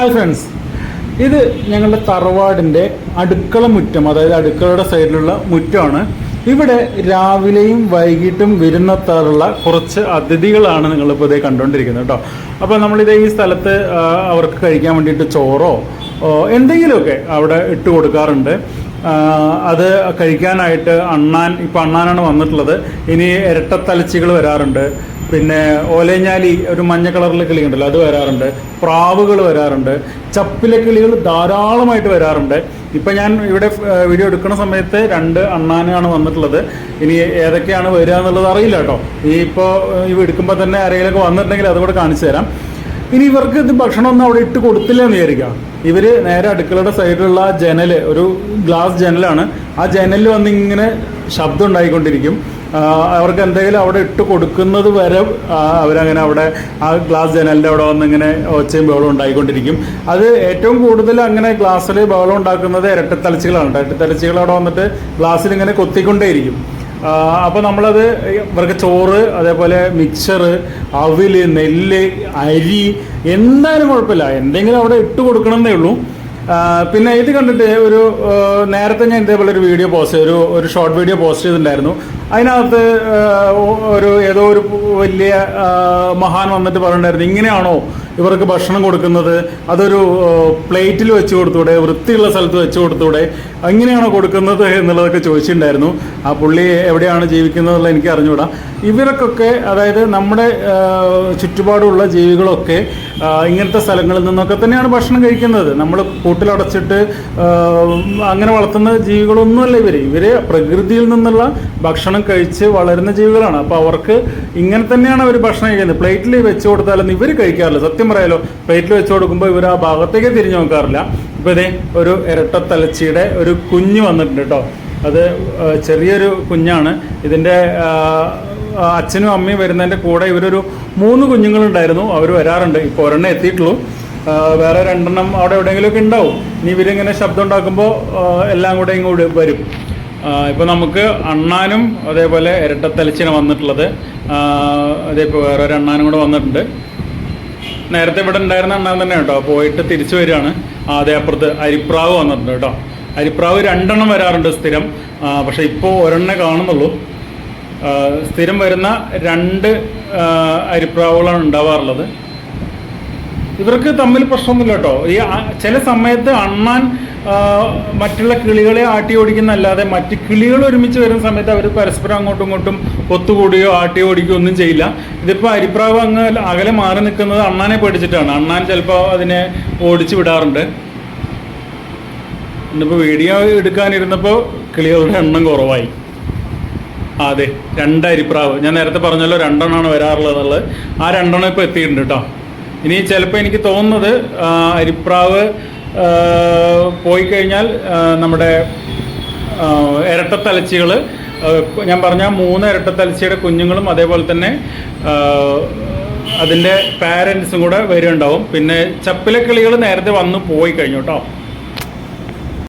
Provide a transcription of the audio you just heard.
Hi friends ഇത് ഞങ്ങളുടെ തറവാടിന്റെ അടുക്കള മുറ്റം അതായത് അടുക്കളയുടെ സൈഡിലുള്ള മുറ്റമാണ്. ഇവിടെ രാവിലെയും വൈകിട്ടും വിരുന്നെത്താറുള്ള കുറച്ച് അതിഥികളാണ് നിങ്ങളിപ്പോൾ ഇതേ കണ്ടുകൊണ്ടിരിക്കുന്നത് കേട്ടോ. അപ്പോൾ നമ്മളിത് ഈ സ്ഥലത്ത് അവർക്ക് കഴിക്കാൻ വേണ്ടിയിട്ട് ചോറോ എന്തെങ്കിലുമൊക്കെ അവിടെ ഇട്ട് കൊടുക്കാറുണ്ട്. അത് കഴിക്കാനായിട്ട് അണ്ണാൻ ഇപ്പം അണ്ണാനാണ് വന്നിട്ടുള്ളത്. ഇനി ഇരട്ടത്തലച്ചികൾ വരാറുണ്ട്. പിന്നെ ഓലഞ്ഞാലി ഒരു മഞ്ഞ കളറിലെ കിളിയുണ്ടല്ലോ അത് വരാറുണ്ട്. പ്രാവുകൾ വരാറുണ്ട്. ചപ്പിലെ കിളികൾ ധാരാളമായിട്ട് വരാറുണ്ട്. ഇപ്പം ഞാൻ ഇവിടെ വീഡിയോ എടുക്കുന്ന സമയത്ത് രണ്ട് അണ്ണാനാണ് വന്നിട്ടുള്ളത്. ഇനി ഏതൊക്കെയാണ് വരിക എന്നുള്ളത് അറിയില്ല കേട്ടോ. ഈ ഇപ്പോൾ ഇവ എടുക്കുമ്പോൾ തന്നെ ആരെങ്കിലുമൊക്കെ വന്നിട്ടുണ്ടെങ്കിൽ അതുകൂടെ കാണിച്ചു തരാം. ഇനി ഇവർക്ക് ഇത് ഭക്ഷണമൊന്നും അവിടെ ഇട്ട് കൊടുത്തില്ല എന്ന് വിചാരിക്കാം ഇവർ നേരെ അടുക്കളയുടെ സൈഡിലുള്ള ജനൽ ഒരു ഗ്ലാസ് ജനലാണ്. ആ ജനലിൽ വന്ന് ഇങ്ങനെ ശബ്ദം ഉണ്ടായിക്കൊണ്ടിരിക്കും. അവർക്ക് എന്തെങ്കിലും അവിടെ ഇട്ട് കൊടുക്കുന്നത് വരെ അവരങ്ങനെ അവിടെ ആ ഗ്ലാസ് ജനലിന്റെ അവിടെ വന്ന് ഇങ്ങനെ ഒച്ചയും ബഹളം ഉണ്ടായിക്കൊണ്ടിരിക്കും. അത് ഏറ്റവും കൂടുതൽ അങ്ങനെ ഗ്ലാസ്സിൽ ബഹളം ഉണ്ടാക്കുന്നത് ഇരട്ടത്തലച്ചികളാണ്. ഇരട്ടത്തലച്ചികൾ അവിടെ വന്നിട്ട് ഗ്ലാസ്സിൽ ഇങ്ങനെ കൊത്തിക്കൊണ്ടേയിരിക്കും. അപ്പോൾ നമ്മളത് ഇവർക്ക് ചോറ് അതേപോലെ മിക്സർ അവിൽ നെല്ല് അരി എന്തായാലും കുഴപ്പമില്ല. എന്തെങ്കിലും അവിടെ ഇട്ട് കൊടുക്കണമെന്നേ ഉള്ളൂ. പിന്നെ ഇത് കണ്ടിട്ട് ഒരു നേരത്തെ ഞാൻ ഇതേപോലെ ഒരു വീഡിയോ പോസ്റ്റ് ഒരു ഒരു ഷോർട്ട് വീഡിയോ പോസ്റ്റ് ചെയ്തിട്ടുണ്ടായിരുന്നു. അതിനകത്ത് ഒരു ഏതോ ഒരു വലിയ മഹാൻ വന്നിട്ട് പറഞ്ഞിട്ടുണ്ടായിരുന്നു. ഇങ്ങനെയാണോ ഇവർക്ക് ഭക്ഷണം കൊടുക്കുന്നത്? അതൊരു പ്ലേറ്റിൽ വെച്ച് കൊടുത്തൂടെ? വൃത്തിയുള്ള സ്ഥലത്ത് വെച്ച് കൊടുത്തൂടെ? എങ്ങനെയാണോ കൊടുക്കുന്നത് എന്നുള്ളതൊക്കെ ചോദിച്ചിട്ടുണ്ടായിരുന്നു. ആ പുള്ളി എവിടെയാണ് ജീവിക്കുന്നത് എന്നുള്ളത് എനിക്ക് അറിഞ്ഞുകൂടാ. ഇവരൊക്കെ അതായത് നമ്മുടെ ചുറ്റുപാടുള്ള ജീവികളൊക്കെ ഇങ്ങനത്തെ സ്ഥലങ്ങളിൽ നിന്നൊക്കെ തന്നെയാണ് ഭക്ഷണം കഴിക്കുന്നത്. നമ്മൾ കൂട്ടിലടച്ചിട്ട് അങ്ങനെ വളർത്തുന്ന ജീവികളൊന്നുമല്ല ഇവർ ഇവർ പ്രകൃതിയിൽ നിന്നുള്ള ഭക്ഷണം കഴിച്ച് വളരുന്ന ജീവികളാണ്. അപ്പോൾ അവർക്ക് ഇങ്ങനെ തന്നെയാണ് അവർ ഭക്ഷണം കഴിക്കുന്നത്. പ്ലേറ്റിൽ വെച്ച് കൊടുത്താലൊന്നും ഇവർ കഴിക്കാറില്ല. സത്യം പറയാലോ പ്ലേറ്റിൽ വെച്ച് കൊടുക്കുമ്പോൾ ഇവർ ആ ഭാഗത്തേക്ക് തിരിഞ്ഞു നോക്കാറില്ല. ഇപ്പോൾ ഇതേ ഒരു ഇരട്ടത്തലച്ചിയുടെ ഒരു കുഞ്ഞ് വന്നിട്ടുണ്ട് കേട്ടോ അത് ചെറിയൊരു കുഞ്ഞാണ്. ഇതിന്റെ അച്ഛനും അമ്മയും വരുന്നതിന്റെ കൂടെ ഇവരൊരു മൂന്ന് കുഞ്ഞുങ്ങളുണ്ടായിരുന്നു. അവർ വരാറുണ്ട്. ഇപ്പോൾ ഒരെണ്ണം എത്തിയിട്ടുള്ളൂ. വേറെ രണ്ടെണ്ണം അവിടെ എവിടെയെങ്കിലുമൊക്കെ ഉണ്ടാവും. ഇനി ഇവരിങ്ങനെ ശബ്ദം ഉണ്ടാക്കുമ്പോൾ എല്ലാം കൂടെ ഇങ്ങോട്ട് വരും. ഇപ്പോൾ നമുക്ക് അണ്ണാനും അതേപോലെ ഇരട്ടത്തലച്ചിന് വന്നിട്ടുള്ളത്. അതേപോലെ വേറെ ഒരു അണ്ണാനും കൂടെ വന്നിട്ടുണ്ട്. നേരത്തെ ഇവിടെ ഉണ്ടായിരുന്ന അണ്ണാൻ തന്നെ കേട്ടോ. പോയിട്ട് തിരിച്ചു വരികയാണ്. അതേ അപ്പുറത്ത് അരിപ്രാവ് വന്നിട്ടുണ്ട് കേട്ടോ. അരിപ്രാവ് രണ്ടെണ്ണം വരാറുണ്ട് സ്ഥിരം. പക്ഷേ ഇപ്പോൾ ഒരെണ്ണേ കാണുന്നുള്ളൂ. സ്ഥിരം വരുന്ന രണ്ട് അരിപ്രാവുകളാണ് ഉണ്ടാവാറുള്ളത്. ഇവർക്ക് തമ്മിൽ പ്രശ്നമൊന്നുമില്ല കേട്ടോ ഈ ചില സമയത്ത് അണ്ണാൻ മറ്റുള്ള കിളികളെ ആട്ടി ഓടിക്കുന്ന അല്ലാതെ മറ്റ് കിളികൾ ഒരുമിച്ച് വരുന്ന സമയത്ത് അവർ പരസ്പരം അങ്ങോട്ടും ഇങ്ങോട്ടും ഒത്തുകൂടിയോ ആട്ടി ഓടിക്കുകയോ ഒന്നും ചെയ്യില്ല. ഇതിപ്പോൾ അരിപ്രാവ് അങ്ങ് അകലെ മാറി നിൽക്കുന്നത് അണ്ണാനെ പേടിച്ചിട്ടാണ്. അണ്ണാൻ ചിലപ്പോൾ അതിനെ ഓടിച്ചു വിടാറുണ്ട്. ഇന്നിപ്പോൾ വീഡിയോ എടുക്കാനിരുന്നപ്പോൾ കിളികളുടെ എണ്ണം കുറവായി. അതെ രണ്ട് അരിപ്രാവ് ഞാൻ നേരത്തെ പറഞ്ഞല്ലോ രണ്ടെണ്ണമാണ് വരാറുള്ളത് എന്നുള്ളത് ആ രണ്ടെണ്ണം ഇപ്പോൾ എത്തിയിട്ടുണ്ട് കേട്ടോ ഇനി ചിലപ്പോൾ എനിക്ക് തോന്നുന്നത് അരിപ്രാവ് പോയി കഴിഞ്ഞാൽ നമ്മുടെ ഇരട്ടത്തലച്ചികൾ ഞാൻ പറഞ്ഞ മൂന്ന് ഇരട്ടത്തലച്ചിയുടെ കുഞ്ഞുങ്ങളും അതേപോലെ തന്നെ അതിന്റെ പാരൻസും കൂടെ വരുന്നുണ്ടാവും. പിന്നെ ചപ്പിലക്കിളികൾ നേരത്തെ വന്ന് പോയി കഴിഞ്ഞു കേട്ടോ